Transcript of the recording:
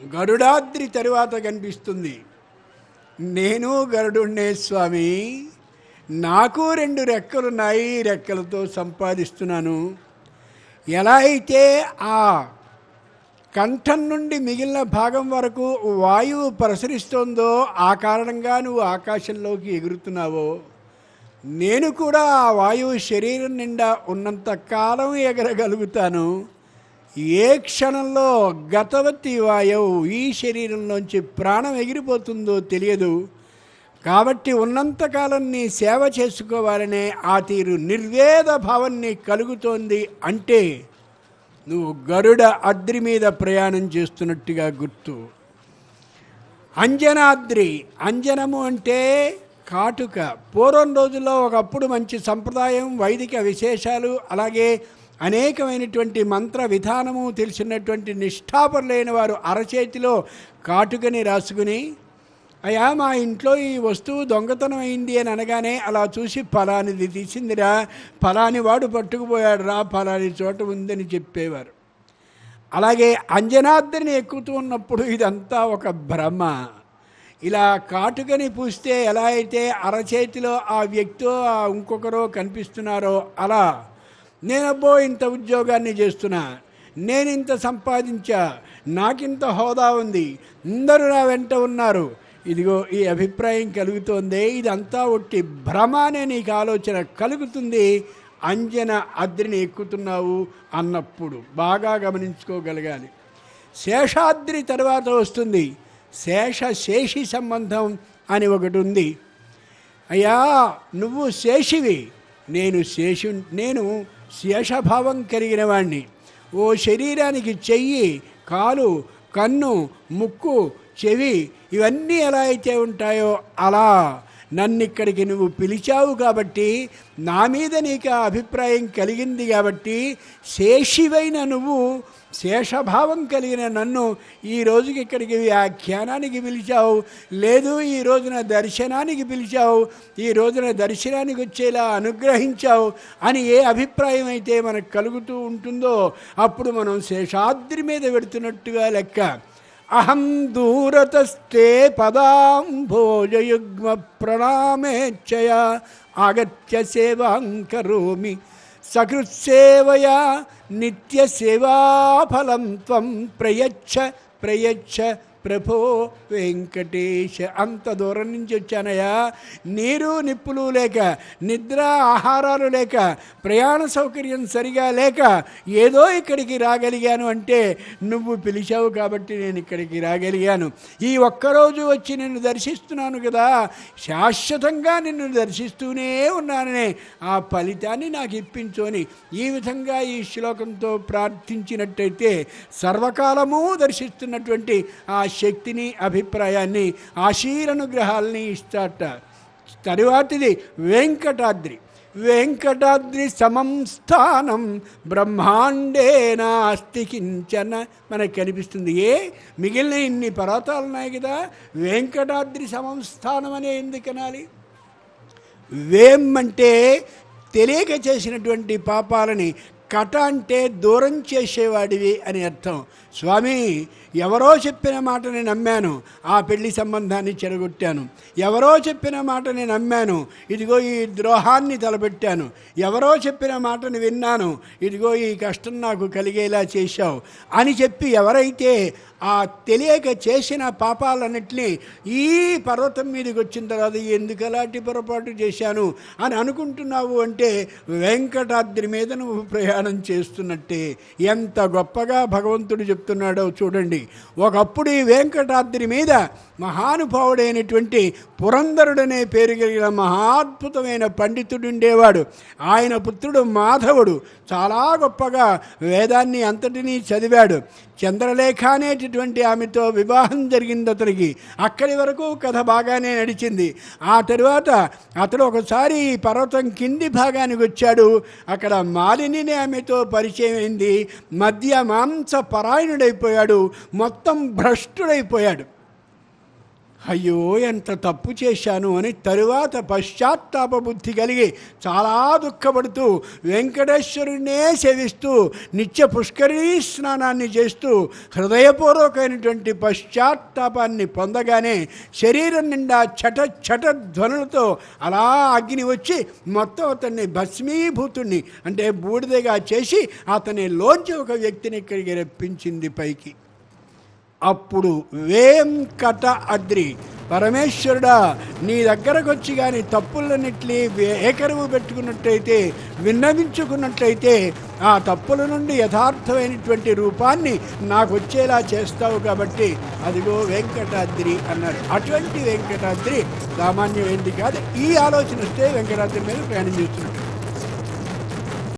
గరుడాద్రి తరువాత కనిపిస్తుంది. నేను గరుడున్నే స్వామి నాకు రెండు రెక్కలున్నాయి రెక్కలతో సంపాదిస్తున్నాను. ఎలా అయితే ఆ కంఠం నుండి మిగిలిన భాగం వరకు వాయువు ప్రసరిస్తోందో ఆ కారణంగా నువ్వు ఆకాశంలోకి ఎగురుతున్నావో నేను కూడా ఆ వాయువు శరీరం నిండా ఉన్నంత కాలం ఎగరగలుగుతాను. ఏ క్షణంలో గతవతి వాయువు ఈ శరీరంలోంచి ప్రాణం ఎగిరిపోతుందో తెలియదు. కాబట్టి ఉన్నంతకాలం నీ సేవ చేసుకోవాలనే ఆ తీరు నిర్వేద భావాన్ని కలుగుతోంది అంటే నువ్వు గరుడ అద్రి మీద ప్రయాణం చేస్తున్నట్టుగా గుర్తు. అంజనాద్రి అంజనము అంటే కాటుక. పూర్వం రోజుల్లో ఒకప్పుడు మంచి సంప్రదాయం వైదిక విశేషాలు అలాగే అనేకమైనటువంటి మంత్ర విధానము తెలిసినటువంటి నిష్ఠాపరులైన వారు అరచేతిలో కాటుకని రాసుకుని అయ్యా మా ఇంట్లో ఈ వస్తువు దొంగతనం అయింది అని అనగానే అలా చూసి ఫలానిది తీసిందిరా ఫలాని వాడు పట్టుకుపోయాడు రా ఫలాని చోట ఉందని చెప్పేవారు. అలాగే అంజనాద్రిని ఎక్కుతూ ఉన్నప్పుడు ఇదంతా ఒక భ్రమ. ఇలా కాటుకని పూస్తే ఎలా అయితే అరచేతిలో ఆ వ్యక్తో ఆ ఇంకొకరో కనిపిస్తున్నారో అలా నేనబ్బో ఇంత ఉద్యోగాన్ని చేస్తున్నా నేను ఇంత సంపాదించా నాకింత హోదా ఉంది అందరూ నా వెంట ఉన్నారు. ఇదిగో ఈ అభిప్రాయం కలుగుతోంది ఇదంతా ఒట్టి భ్రమ అనే నీకు ఆలోచన కలుగుతుంది అంజన అద్రిని ఎక్కుతున్నావు అన్నప్పుడు. బాగా గమనించుకోగలగాలి. శేషాద్రి తర్వాత వస్తుంది. శేష శేషి సంబంధం అని ఒకటి ఉంది. అయ్యా నువ్వు శేషివి నేను శేషు నేను శేషభావం కలిగిన వాణ్ణి. ఓ శరీరానికి చెయ్యి కాలు కన్ను ముక్కు చెవి ఇవన్నీ ఎలా అయితే ఉంటాయో అలా. నన్ను ఇక్కడికి నువ్వు పిలిచావు కాబట్టి నా మీద నీకు ఆ అభిప్రాయం కలిగింది కాబట్టి శేషివైన నువ్వు శేషభావం కలిగిన నన్ను ఈ రోజుకి ఇక్కడికి వ్యాఖ్యానానికి పిలిచావు. లేదు ఈ రోజున దర్శనానికి పిలిచావు. ఈ రోజున దర్శనానికి వచ్చేలా అనుగ్రహించావు అని ఏ అభిప్రాయం అయితే మనకు కలుగుతూ ఉంటుందో అప్పుడు మనం శేషాద్రి మీద పెడుతున్నట్టుగా లెక్క. अहम दूरतस्ते पदाम्भोजयुग्म प्रणामेच्छय आगत्य सेवां करोमि। सकृत्सेवया नित्यसेवाफलं त्वं प्रयच्छ प्रयच्छ ప్రభో వెంకటేష్ అంత దూరం నుంచి వచ్చానయ్యా. నీరు నిప్పులు లేక నిద్ర ఆహారాలు లేక ప్రయాణ సౌకర్యం సరిగా లేక ఏదో ఇక్కడికి రాగలిగాను అంటే నువ్వు పిలిచావు కాబట్టి నేను ఇక్కడికి రాగలిగాను. ఈ ఒక్కరోజు వచ్చి నిన్ను దర్శిస్తున్నాను కదా. శాశ్వతంగా నిన్ను దర్శిస్తూనే ఉన్నాననే ఆ ఫలితాన్ని నాకు ఇప్పించోని ఈ విధంగా ఈ శ్లోకంతో ప్రార్థించినట్టయితే సర్వకాలము దర్శిస్తున్నటువంటి ఆ శక్తిని అభిప్రాయాన్ని ఆశీరనుగ్రహాలని ఇస్తాట తరువాతిది వెంకటాద్రి. వెంకటాద్రి సమం స్థానం బ్రహ్మాండే నాస్తి కించన మనకు కనిపిస్తుంది. ఏ? మిగిలిన ఇన్ని పర్వతాలు ఉన్నాయి కదా వెంకటాద్రి సమం స్థానం అనే ఎందుకు అనాలి? వేం అంటే తెలియక చేసినటువంటి పాపాలని కట అంటే దూరం చేసేవాడివి అని అర్థం. స్వామి ఎవరో చెప్పిన మాటని నమ్మాను. ఆ పెళ్ళి సంబంధాన్ని చెడగొట్టాను ఎవరో చెప్పిన మాటని నమ్మాను. ఇదిగో ఈ ద్రోహాన్ని తలపెట్టాను. ఎవరో చెప్పిన మాటని విన్నాను. ఇదిగో ఈ కష్టం నాకు కలిగేలా చేశావు అని చెప్పి ఎవరైతే ఆ తెలియక చేసిన పాపాలన్నింటినీ ఈ పర్వతం మీదకి వచ్చిన తర్వాత ఎందుకు అలాంటి పొరపాటు చేశాను అని అనుకుంటున్నావు అంటే వెంకటాద్రి మీద నువ్వు ప్రయాణం చేస్తున్నట్టే ఎంత గొప్పగా భగవంతుడు చెప్తున్నాడో చూడండి. ఒకప్పుడు ఈ వెంకటాద్రి మీద మహానుభావుడైనటువంటి పురంధరుడనే పేరు కలిగిన మహాద్భుతమైన పండితుడు ఉండేవాడు. ఆయన పుత్రుడు మాధవుడు. చాలా గొప్పగా వేదాన్ని అంతటినీ చదివాడు. చంద్రలేఖ అనేటటువంటి ఆమెతో వివాహం జరిగింది అతనికి. అక్కడి వరకు కథ బాగానే నడిచింది. ఆ తరువాత అతడు ఒకసారి ఈ పర్వతం కింది భాగానికి వచ్చాడు. అక్కడ మాలిని ఆమెతో పరిచయం అయింది. మధ్య మాంస పరాయణుడైపోయాడు మొత్తం భ్రష్టుడైపోయాడు. అయ్యో ఎంత తప్పు చేశాను అని తరువాత పశ్చాత్తాప బుద్ధి కలిగి చాలా దుఃఖపడుతూ వెంకటేశ్వరునే సేవిస్తూ నిత్య పుష్కరీ స్నానాన్ని చేస్తూ హృదయపూర్వకమైనటువంటి పశ్చాత్తాపాన్ని పొందగానే శరీరం నిండా చట చట ధ్వనులతో అలా అగ్ని వచ్చి మొత్తం అతన్ని భస్మీభూతుణ్ణి అంటే బూడిదగా చేసి అతని లోంచి ఒక వ్యక్తిని ఇక్కడికి రప్పించింది పైకి. అప్పుడు వేంకట అద్రి పరమేశ్వరుడా నీ దగ్గరకు వచ్చి కానీ తప్పులన్నిటి ఏకరువు పెట్టుకున్నట్టయితే విన్నవించుకున్నట్లయితే ఆ తప్పుల నుండి యథార్థమైనటువంటి రూపాన్ని నాకు వచ్చేలా చేస్తావు కాబట్టి అదిగో వెంకటాద్రి అన్నాడు. అటువంటి వెంకటాద్రి సామాన్యమైంది కాదు ఈ ఆలోచన వస్తే వెంకటాద్రి మీద ప్రయాణం చేస్తున్నాడు.